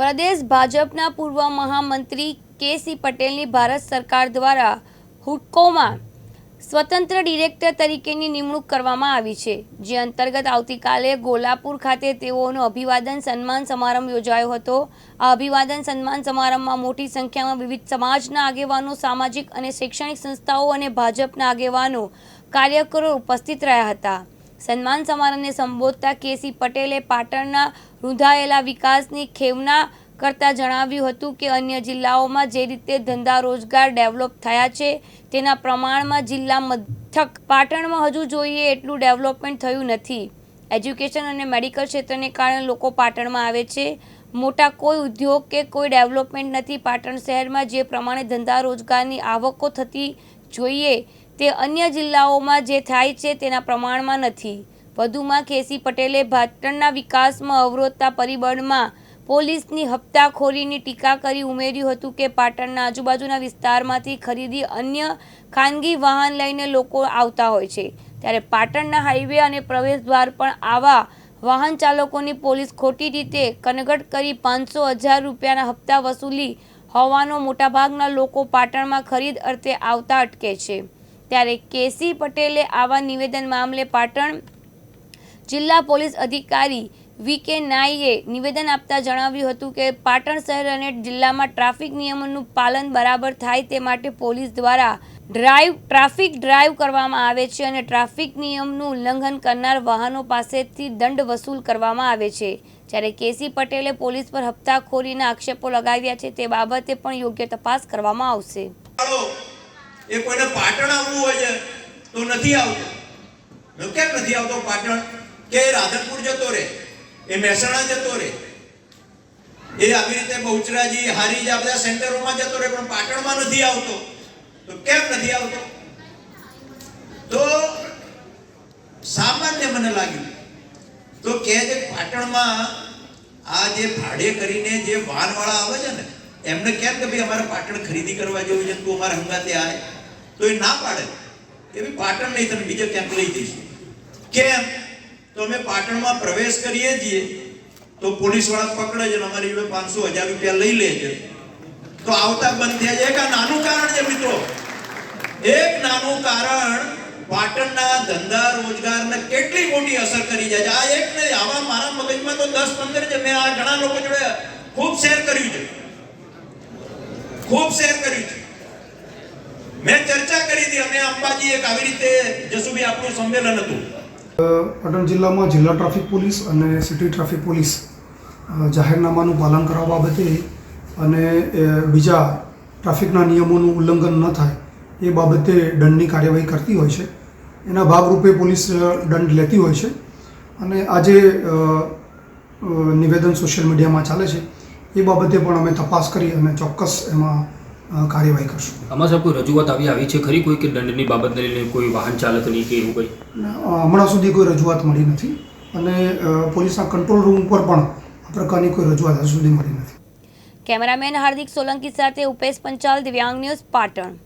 પ્રદેશ ભાજપના પૂર્વ મહામંત્રી કેસી પટેલની ભારત સરકાર દ્વારા હુડકોમાં સ્વતંત્ર ડિરેક્ટર તરીકેની નિમણૂક કરવામાં આવી છે, જે અંતર્ગત આવતીકાલે ગોલાપુર ખાતે તેઓનો અભિવાદન સન્માન સમારંભ યોજાયો હતો. આ અભિવાદન સન્માન સમારંભમાં મોટી સંખ્યામાં વિવિધ સમાજના આગેવાનો, સામાજિક અને શૈક્ષણિક સંસ્થાઓ અને ભાજપના આગેવાનો કાર્યકરો ઉપસ્થિત રહ્યા હતા. સન્માન સમારંભને સંબોધતા કેસી પટેલે પાટણના રૂંધાયેલા વિકાસની ખેવના કરતા જણાવ્યું હતું કે અન્ય જિલ્લાઓમાં જે રીતે ધંધા રોજગાર ડેવલપ થયા છે, તેના પ્રમાણમાં જિલ્લા મથક પાટણમાં હજુ જોઈએ એટલું ડેવલપમેન્ટ થયું નથી. એજ્યુકેશન અને મેડિકલ ક્ષેત્રને કારણે લોકો પાટણમાં આવે છે. મોટા કોઈ ઉદ્યોગ કે કોઈ ડેવલપમેન્ટ નથી. પાટણ શહેરમાં જે પ્રમાણે ધંધા રોજગારની આવકો થતી જોઈએ. તે અન્ય જિલ્લાઓમાં જે થાય છે તેના પ્રમાણમાં નથી. વધુમાં કેસી પટેલે પાટણના વિકાસમાં અવરોધતા પરિબળમાં પોલીસની હપ્તાખોરીની ટીકા કરી ઉમેર્યું હતું કે પાટણના આજુબાજુના વિસ્તારમાંથી ખરીદી અન્ય ખાનગી વાહન લઈને લોકો આવતા હોય છે. ત્યારે પાટણના હાઈવે અને પ્રવેશ દ્વાર પણ આવા વાહન ચાલકોની પોલીસ ખોટી રીતે કનગટ કરી પાંચસો હજાર રૂપિયાના હપ્તા વસૂલી હોવાનો મોટાભાગના લોકો પાટણમાં ખરીદ અર્થે આવતા અટકે છે. ત્યારે કેસી પટેલે આવા નિવેદન મામલે પાટણ જિલ્લા પોલીસ અધિકારી વી કે નાઈએ નિવેદન આપતા જણાવ્યું હતું કે પાટણ શહેર અને જિલ્લામાં ટ્રાફિક નિયમોનું પાલન બરાબર થાય તે માટે પોલીસ દ્વારા ડ્રાઈવ, ટ્રાફિક ડ્રાઈવ કરવામાં આવે છે અને ટ્રાફિક નિયમનું ઉલ્લંઘન કરનાર વાહનો પાસેથી દંડ વસૂલ કરવામાં આવે છે. જ્યારે કેસી પટેલે પોલીસ પર હપ્તાખોરીના આક્ષેપો લગાવ્યા છે તે બાબતે પણ યોગ્ય તપાસ કરવામાં આવશે. એ કોઈને પાટણ આવવું હોય છે તો નથી આવતો. કેમ નથી આવતો પાટણ? કે રાધનપુર જતો રહે. એ મહેસાણા જતો રહે એ આવી રીતે બહુચરાજી હારીજ આ બધા સેન્ટરોમાં જતો રહે પણ પાટણમાં નથી આવતો. તો કેમ નથી આવતો? તો સામાન્ય મને લાગ્યું. તો કે જે પાટણમાં આ જે ભાડે કરીને જે વાનવાળા આવે છે ને, એમને કેમ કે ભાઈ અમારે પાટણ ખરીદી કરવા જેવું છે તું અમારા હંગાતે આવે તો એ ના પાડે. કે ભાઈ પાટણ નહીં તમે બીજે ક્યાંક લઈ જઈશું. કેમ? તો અમે પાટણમાં પ્રવેશ કરીએ છીએ, તો પોલીસવાળા પકડે છે અમારી જોડે પાંચસો હજાર રૂપિયા લઈ લે છે. તો આવતા બંધ થયા છે. એક આ નાનું કારણ છે મિત્રો. એક નાનું કારણ પાટણના ધંધા રોજગારને કેટલી મોટી અસર કરી જાય છે. આ એક નહીં આવા મારા મગજમાં તો દસ પંદર છે. મેં આ ઘણા લોકો જોડે ખૂબ શેર કર્યું છે. ખૂબ શેર કર્યું છે. મેં ચર્ચા કરી હતી. અમે અંબાજી એક આવી રીતે જસુભાઈ, આપણું સંમેલન હતું. પાટણ જિલ્લામાં જિલ્લા ટ્રાફિક પોલીસ અને સિટી ટ્રાફિક પોલીસ જાહેરનામાનું પાલન કરવા બાબતે અને બીજા ટ્રાફિકના નિયમોનું ઉલ્લંઘન ન થાય એ બાબતે દંડની કાર્યવાહી કરતી હોય છે. એના ભાગરૂપે પોલીસ દંડ લેતી હોય છે. અને આજે નિવેદન સોશિયલ મીડિયામાં ચાલે છે. એ બાબતે પણ અમે તપાસ કરી અને ચોક્કસ એમાં કાર્યવાહી કરશું. આમાં સાહેબ કોઈ રજૂઆત આવી આવી છે ખરી કોઈ કે દંડની બાબતને લઈને કોઈ વાહન ચાલકની કે એવું કંઈ? હમણાં સુધી કોઈ રજૂઆત મળી નથી અને પોલીસના કંટ્રોલ રૂમ પર પણ આ પ્રકારની કોઈ રજૂઆત હજુ સુધી મળી નથી. કેમેરામેન હાર્દિક સોલંકી સાથે ઉપેશ પંચાલ દિવ્યાંગ ન્યૂઝ પાટણ.